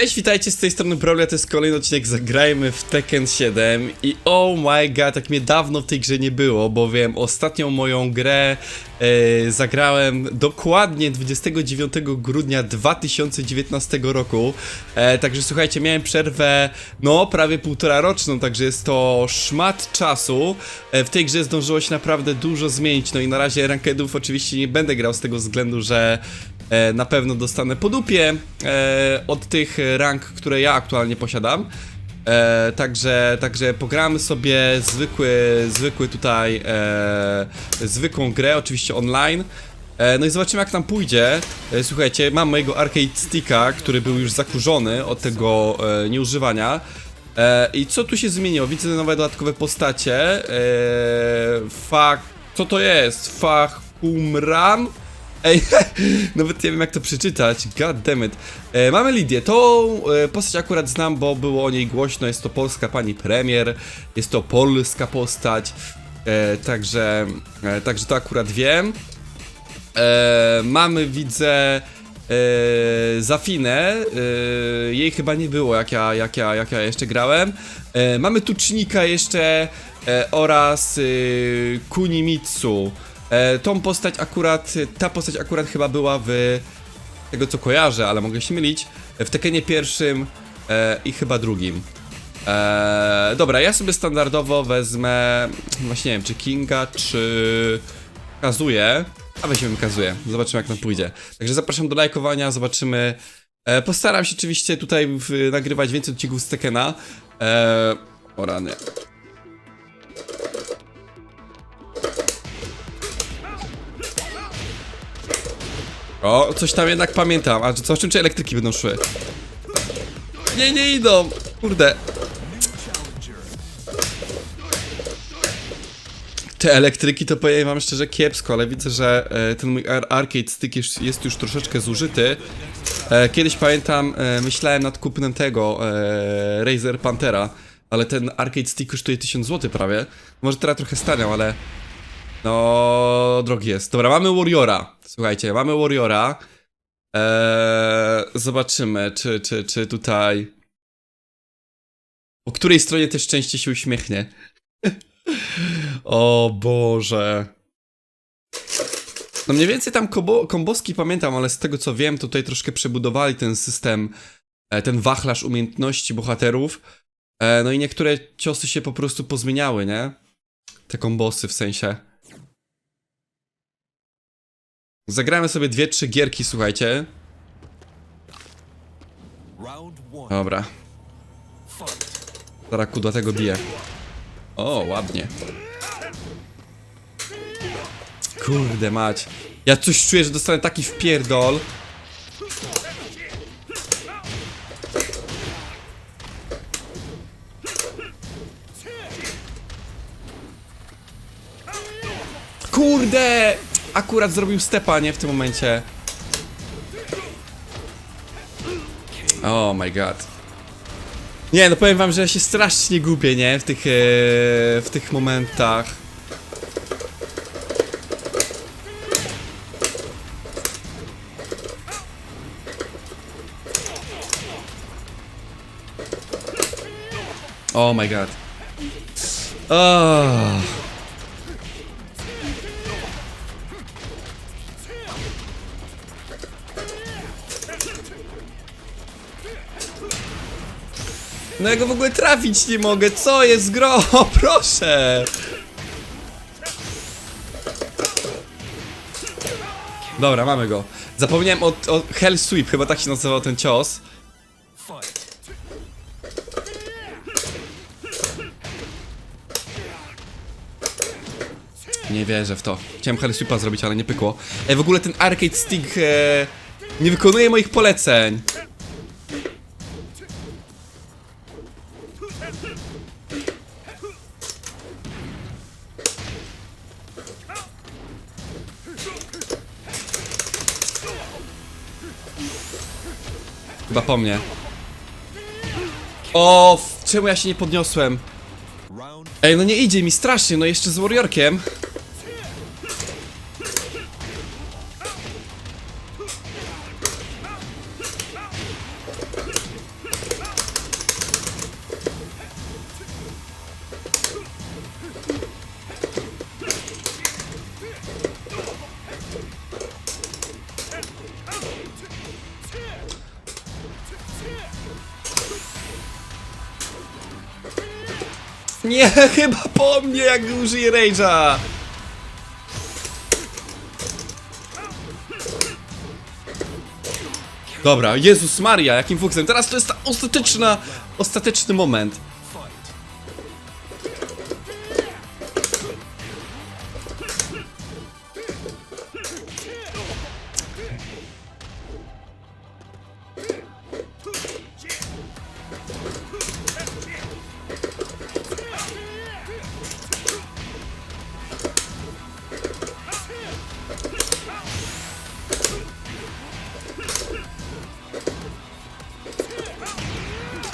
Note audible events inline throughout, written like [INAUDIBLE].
Cześć, witajcie z tej strony Brolia, to jest kolejny odcinek Zagrajmy w Tekken 7 i oh my god, jak mnie dawno w tej grze nie było, bowiem ostatnią moją grę e, zagrałem dokładnie 29 grudnia 2019 roku, e, także słuchajcie, miałem przerwę no prawie półtora roczną, także jest to szmat czasu, e, w tej grze zdążyło się naprawdę dużo zmienić, no i na razie rankedów oczywiście nie będę grał z tego względu, że na pewno dostanę po dupie e, od tych rank, które ja aktualnie posiadam. E, także, także pogramy sobie zwykły, zwykły tutaj, e, zwykłą grę, oczywiście online. E, no i zobaczymy jak nam pójdzie. E, słuchajcie, mam mojego arcade sticka, który był już zakurzony od tego e, nieużywania. E, I co tu się zmieniło? Widzę nowe dodatkowe postacie. E, fak... Co to jest? Fachumram? Ej, [LAUGHS] nawet nie wiem jak to przeczytać, god damn it. E, mamy Lidię, tą e, postać akurat znam, bo było o niej głośno, jest to polska pani premier, jest to polska postać, e, także, e, także to akurat wiem. E, mamy, widzę, e, Zafinę, e, jej chyba nie było jak ja, jak ja, jak ja jeszcze grałem. E, mamy Tucznika jeszcze e, oraz e, Kunimitsu. E, tą postać akurat, ta postać akurat chyba była w tego co kojarzę, ale mogę się mylić, w Tekenie pierwszym e, i chyba drugim. E, dobra, ja sobie standardowo wezmę, właśnie nie wiem, czy Kinga, czy Kazuję. A weźmiemy Kazuję, zobaczymy jak nam pójdzie. Także zapraszam do lajkowania, zobaczymy. E, postaram się oczywiście tutaj w, nagrywać więcej odcinków z Tekena. E, o rany. O, coś tam jednak pamiętam. A co, czym czy elektryki będą szły? Nie, nie idą! Kurde. Te elektryki to powiem wam szczerze kiepsko, ale widzę, że e, ten mój ar arcade stick jest, jest już troszeczkę zużyty. E, kiedyś pamiętam, e, myślałem nad kupnem tego e, Razer Panthera, ale ten arcade stick kosztuje 1000 zł prawie. Może teraz trochę staniał, ale no, drogi jest. Dobra, mamy Warriora. Słuchajcie, mamy Warriora. Eee, zobaczymy, czy, czy, czy tutaj. Po której stronie też szczęście się uśmiechnie. [LAUGHS] o Boże. No mniej więcej tam kombo, komboski pamiętam, ale z tego co wiem, to tutaj troszkę przebudowali ten system, e, ten wachlarz umiejętności bohaterów. E, no i niektóre ciosy się po prostu pozmieniały, nie? Te kombosy w sensie. Zagramy sobie dwie, trzy gierki, słuchajcie. Dobra. Zaraz kudła tego bije. O, ładnie. Kurde mać. Ja coś czuję, że dostanę taki wpierdol. Kurde! Akurat zrobił stepa, nie? W tym momencie. Oh my god. Nie, no powiem wam, że ja się strasznie gubię, nie? W tych, e, w tych momentach. Oh my god. Oh. No ja go w ogóle trafić nie mogę, co jest gro? [LAUGHS] Proszę! Dobra, mamy go. Zapomniałem o, o Hell Sweep, chyba tak się nazywał ten cios. Nie wierzę w to. Chciałem Hell Sweepa zrobić, ale nie pykło. Ej, w ogóle ten Arcade Stick e, nie wykonuje moich poleceń. Chyba po mnie. O, czemu ja się nie podniosłem? Ej, no nie idzie mi strasznie, no jeszcze z Warriorkiem. Nie, [LAUGHS] chyba po mnie, jak użyję Rage'a. Dobra, Jezus Maria, jakim fuksem. Teraz to jest ta ostateczna, ostateczny moment.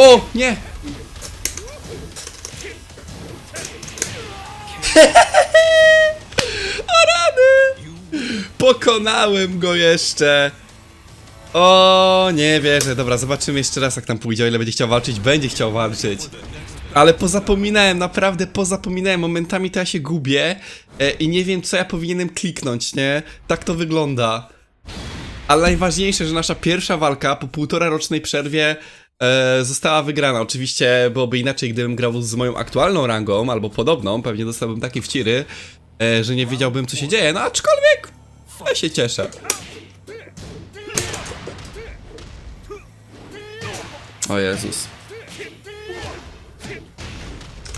O, nie! [LAUGHS] o rany! Pokonałem go jeszcze! O, nie wierzę. Dobra, zobaczymy jeszcze raz jak tam pójdzie. O ile będzie chciał walczyć, będzie chciał walczyć. Ale pozapominałem, naprawdę pozapominałem. Momentami to ja się gubię e, i nie wiem co ja powinienem kliknąć, nie? Tak to wygląda. Ale najważniejsze, że nasza pierwsza walka po półtora rocznej przerwie e, została wygrana. Oczywiście byłoby inaczej, gdybym grał z moją aktualną rangą, albo podobną, pewnie dostałbym takie wciry, e, że nie wiedziałbym co się dzieje, no aczkolwiek ja się cieszę. O Jezus.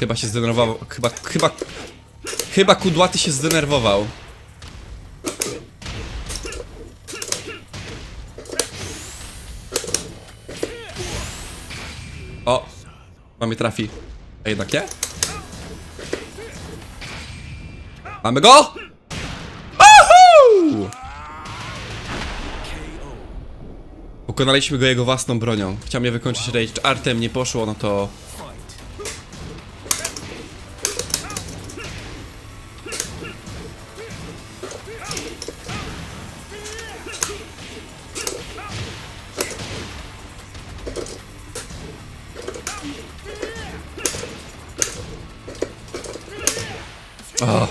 Chyba się zdenerwował, chyba, chyba, chyba kudłaty się zdenerwował. Mamy trafi. A jednak nie? Mamy go! Pokonaliśmy go jego własną bronią. Chciał mnie wykończyć rage. Artem nie poszło, no to... O.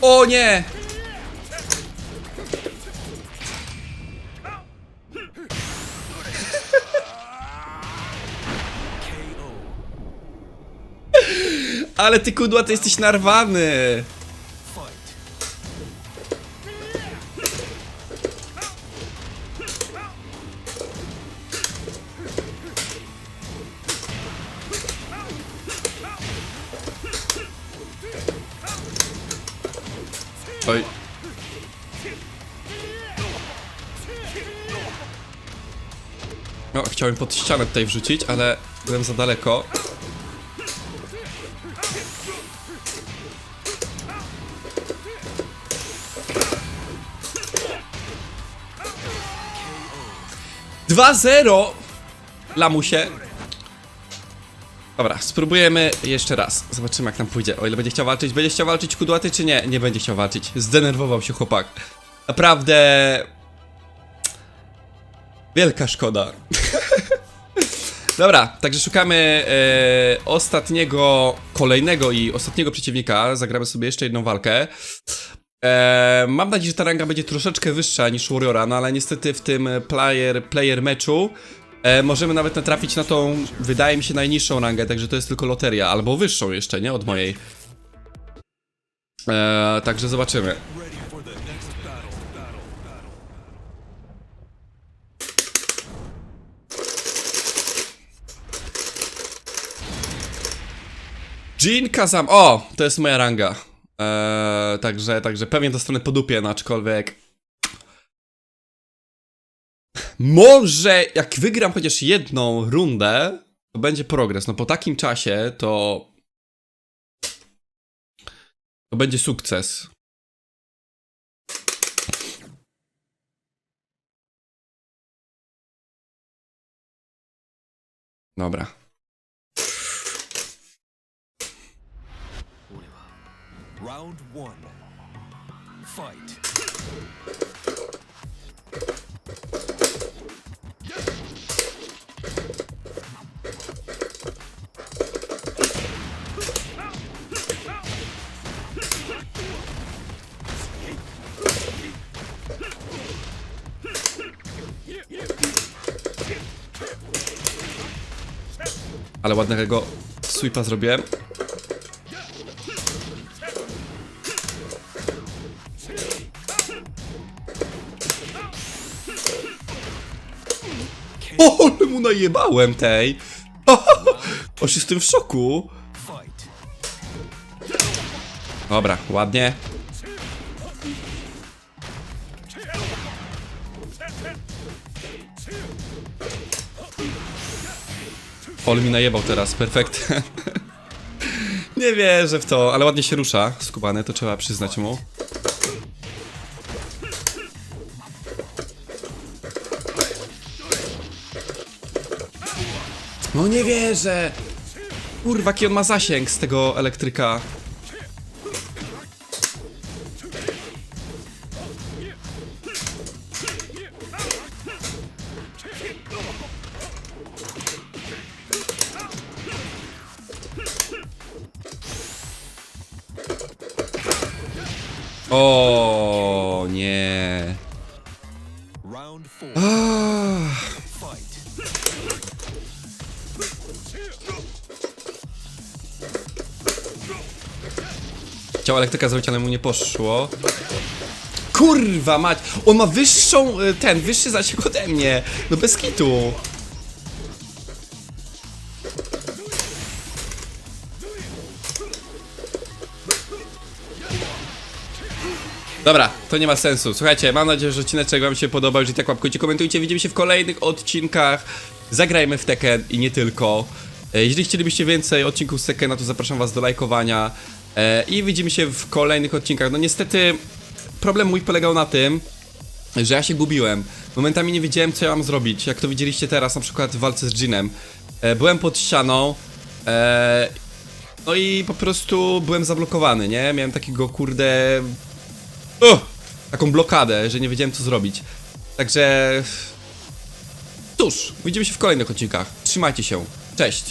O nie! [LAUGHS] Ale ty kudła, ty jesteś narwany! Chciałem pod ścianę tutaj wrzucić, ale byłem za daleko. Dwa zero, Lamusie. Dobra, spróbujemy jeszcze raz. Zobaczymy jak nam pójdzie. O ile będzie chciał walczyć. Będzie chciał walczyć kudłaty czy nie? Nie będzie chciał walczyć. Zdenerwował się chłopak. Naprawdę... Wielka szkoda. Dobra, także szukamy e, ostatniego, kolejnego i ostatniego przeciwnika. Zagramy sobie jeszcze jedną walkę. E, mam nadzieję, że ta ranga będzie troszeczkę wyższa niż Warriora, no ale niestety w tym player, player meczu e, możemy nawet natrafić na tą, wydaje mi się, najniższą rangę, także to jest tylko loteria, albo wyższą jeszcze, nie? Od mojej. E, także zobaczymy. Jin Kazam. O, to jest moja ranga. Eee, także, także pewnie dostanę po dupie, no aczkolwiek. Może jak wygram chociaż jedną rundę, to będzie progres. No po takim czasie to. To będzie sukces. Dobra. Round one. Fight. Ale ładnego sweepa zrobiłem. Najebałem tej. [LAUGHS] Oż jestem w szoku. Dobra, ładnie. Ol mi najebał teraz, perfekt. [LAUGHS] Nie wierzę w to, ale ładnie się rusza, skubany, to trzeba przyznać mu. No nie wierzę! Kurwa, jaki on ma zasięg z tego elektryka. O nie. Round four. Chciał elektryka zrobić, ale mu nie poszło. Kurwa mać! On ma wyższą, y, ten, wyższy zasięg ode mnie! No bez kitu! Dobra, to nie ma sensu. Słuchajcie, mam nadzieję, że odcinek wam się podobał. Jeżeli tak łapkujcie, komentujcie. Widzimy się w kolejnych odcinkach. Zagrajmy w Tekken i nie tylko. E, Jeżeli chcielibyście więcej odcinków z Tekkena, to zapraszam was do lajkowania. E, I widzimy się w kolejnych odcinkach. No niestety, problem mój polegał na tym, że ja się gubiłem. Momentami nie wiedziałem, co ja mam zrobić. Jak to widzieliście teraz, na przykład w walce z Jinem. E, byłem pod ścianą. E, no i po prostu byłem zablokowany, nie? Miałem takiego kurde taką blokadę, że nie wiedziałem co zrobić. Także. Cóż, widzimy się w kolejnych odcinkach. Trzymajcie się. Cześć.